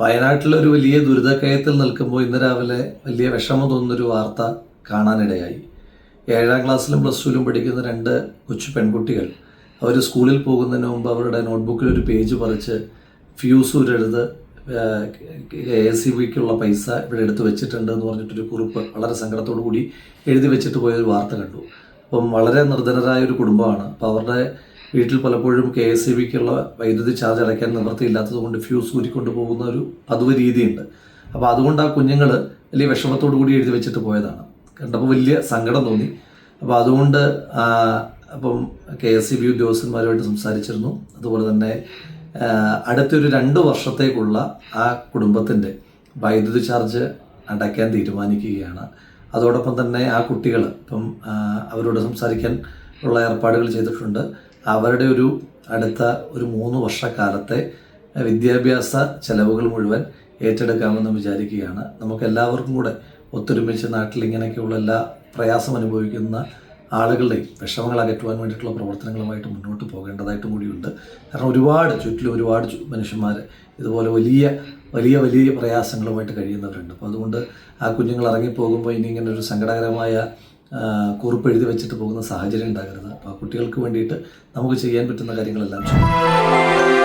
വയനാട്ടിലൊരു വലിയ ദുരിതക്കയത്തിൽ നിൽക്കുമ്പോൾ ഇന്ന് രാവിലെ വലിയ വിഷമം തോന്നുന്നൊരു വാർത്ത കാണാനിടയായി. ഏഴാം ക്ലാസ്സിലും പ്ലസ് ടുവിലും പഠിക്കുന്ന രണ്ട് കൊച്ചു പെൺകുട്ടികൾ. അവർ സ്കൂളിൽ പോകുന്നതിന് മുമ്പ് അവരുടെ നോട്ട്ബുക്കിൽ ഒരു പേജ് പറിച്ച് ഫ്യൂസ് ഊരെടുത്ത് എ സി ബിക്കുള്ള പൈസ ഇവിടെ എടുത്ത് വെച്ചിട്ടുണ്ട് എന്ന് പറഞ്ഞിട്ടൊരു കുറിപ്പ് വളരെ സങ്കടത്തോടു കൂടി എഴുതി വെച്ചിട്ട് പോയൊരു വാർത്ത കണ്ടു. അപ്പം വളരെ നിർധനരായ ഒരു കുടുംബമാണ്. അപ്പോൾ അവരുടെ വീട്ടിൽ പലപ്പോഴും കെ എസ് ഇ ബിക്കുള്ള വൈദ്യുതി ചാർജ് അടയ്ക്കാൻ നിവൃത്തിയില്ലാത്തത് കൊണ്ട് ഫ്യൂസ് ഊരിക്കൊണ്ട് പോകുന്ന ഒരു പതിവ് രീതിയുണ്ട്. അപ്പോൾ അതുകൊണ്ട് ആ കുഞ്ഞുങ്ങൾ വലിയ വിഷമത്തോടു കൂടി എഴുതി വെച്ചിട്ട് പോയതാണ്. കണ്ടപ്പോൾ വലിയ സങ്കടം തോന്നി. അപ്പോൾ അതുകൊണ്ട് അപ്പം കെ എസ് സി ബി ഉദ്യോഗസ്ഥന്മാരുമായിട്ട് സംസാരിച്ചിരുന്നു. അതുപോലെ തന്നെ അടുത്തൊരു രണ്ട് വർഷത്തേക്കുള്ള ആ കുടുംബത്തിന്റെ വൈദ്യുതി ചാർജ് അടയ്ക്കാൻ തീരുമാനിക്കുകയാണ്. അതോടൊപ്പം തന്നെ ആ കുട്ടികൾ ഇപ്പം അവരോട് സംസാരിക്കാൻ ഉള്ള ഏർപ്പാടുകൾ ചെയ്തിട്ടുണ്ട്. അവരുടെ ഒരു അടുത്ത ഒരു മൂന്ന് വർഷക്കാലത്തെ വിദ്യാഭ്യാസ ചെലവുകൾ മുഴുവൻ ഏറ്റെടുക്കാമെന്ന് വിചാരിക്കുകയാണ്. നമുക്ക് എല്ലാവർക്കും കൂടെ ഒത്തൊരുമിച്ച് നാട്ടിൽ ഇങ്ങനെയൊക്കെയുള്ള എല്ലാ പ്രയാസം അനുഭവിക്കുന്ന ആളുകളുടെയും വിഷമങ്ങൾ അകറ്റുവാൻ വേണ്ടിയിട്ടുള്ള പ്രവർത്തനങ്ങളുമായിട്ട് മുന്നോട്ട് പോകേണ്ടതായിട്ടും കൂടിയുണ്ട്. കാരണം ഒരുപാട് ചുറ്റിലും ഒരുപാട് മനുഷ്യന്മാർ ഇതുപോലെ വലിയ വലിയ വലിയ പ്രയാസങ്ങളുമായിട്ട് കഴിയുന്നവരുണ്ട്. അപ്പോൾ അതുകൊണ്ട് ആ കുഞ്ഞുങ്ങൾ ഇറങ്ങിപ്പോകുമ്പോൾ ഇനി ഇങ്ങനെ ഒരു സങ്കടകരമായ കുറിപ്പ് എഴുതി വെച്ചിട്ട് പോകുന്ന സാഹചര്യം ഉണ്ടാകരുത്. അപ്പോൾ കുട്ടികൾക്ക് വേണ്ടിയിട്ട് നമുക്ക് ചെയ്യാൻ പറ്റുന്ന കാര്യങ്ങളെല്ലാം ചെയ്യണം.